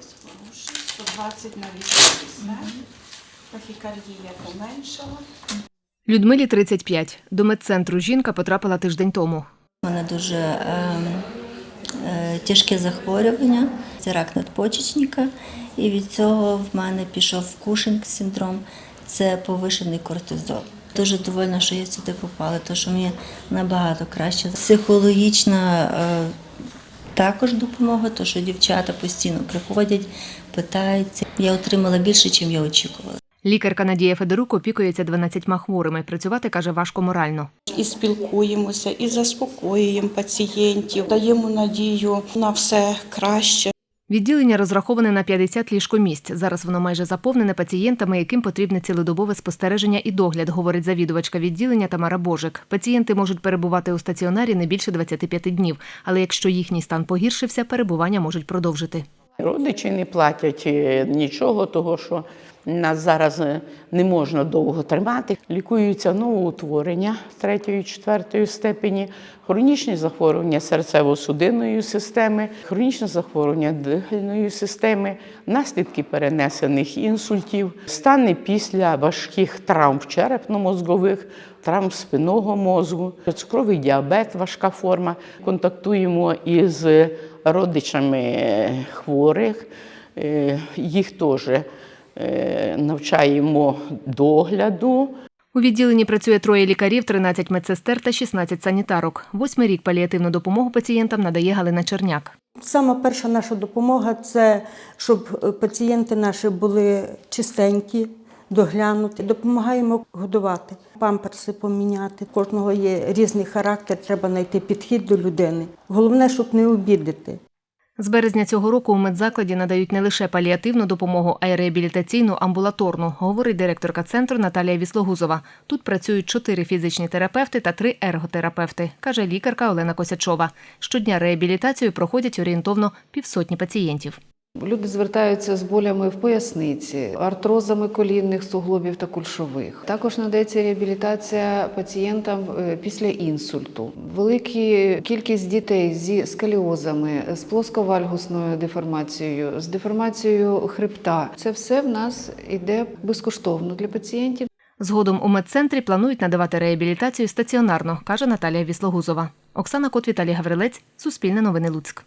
Пульс хороший, 120 на 80. Тахікардія поменшала. Людмилі 35. До медцентру жінка потрапила тиждень тому. У мене дуже е, е, тяжке захворювання, це рак надпочечника, і від цього в мене пішов кушинг синдром, це повишений кортизол. Дуже довольна, що я сюди попала, тому що мені набагато краще. Психологічна е, також допомога, тому що дівчата постійно приходять, питаються. Я отримала більше, ніж я очікувала. Лікарка Надія Федорук опікується 12 хворими. Працювати, каже, важко морально. І спілкуємося, і заспокоюємо пацієнтів, даємо надію на все краще. Відділення розраховане на 50 ліжкомісць. Зараз воно майже заповнене пацієнтами, яким потрібне цілодобове спостереження і догляд, говорить завідувачка відділення Тамара Божик. Пацієнти можуть перебувати у стаціонарі не більше 25 днів, але якщо їхній стан погіршився, перебування можуть продовжити. Родичі не платять е, нічого, того що нас зараз е, не можна довго тримати. Лікуються новоутворення третьої, четвертої степені, хронічні захворювання серцево-судинної системи, хронічне захворювання дихальної системи, наслідки перенесених інсультів, стани після важких травм черепно-мозгових, травм спинного мозку, цукровий діабет, важка форма. Контактуємо із родичами хворих, е, їх теж е, навчаємо догляду. У відділенні працює троє лікарів, 13 медсестер та 16 санітарок. Восьмий рік паліативну допомогу пацієнтам надає Галина Черняк. Сама перша наша допомога це щоб е, пацієнти наші були чистенькі, доглянуті. Допомагаємо годувати, памперси поміняти. Кожного є різний характер, треба знайти підхід до людини. Головне, щоб не обідати. З березня цього року у медзакладі надають не лише паліативну допомогу, а й реабілітаційну амбулаторну, говорить директорка центру Наталія Віслогузова. Тут працюють чотири фізичні терапевти та три ерготерапевти, каже лікарка Олена Косячова. Щодня реабілітацію проходять орієнтовно півсотні пацієнтів. Люди звертаються з болями в поясниці, артрозами колінних суглобів та кульшових. Також надається реабілітація пацієнтам е, після інсульту. Велика кількість дітей зі сколіозами, з плосковальгусною деформацією, з деформацією хребта. Це все в нас йде безкоштовно для пацієнтів. Згодом у медцентрі планують надавати реабілітацію стаціонарно, каже Наталія Віслогузова. Оксана Кот, Віталій Гаврилець, Суспільне новини Луцьк.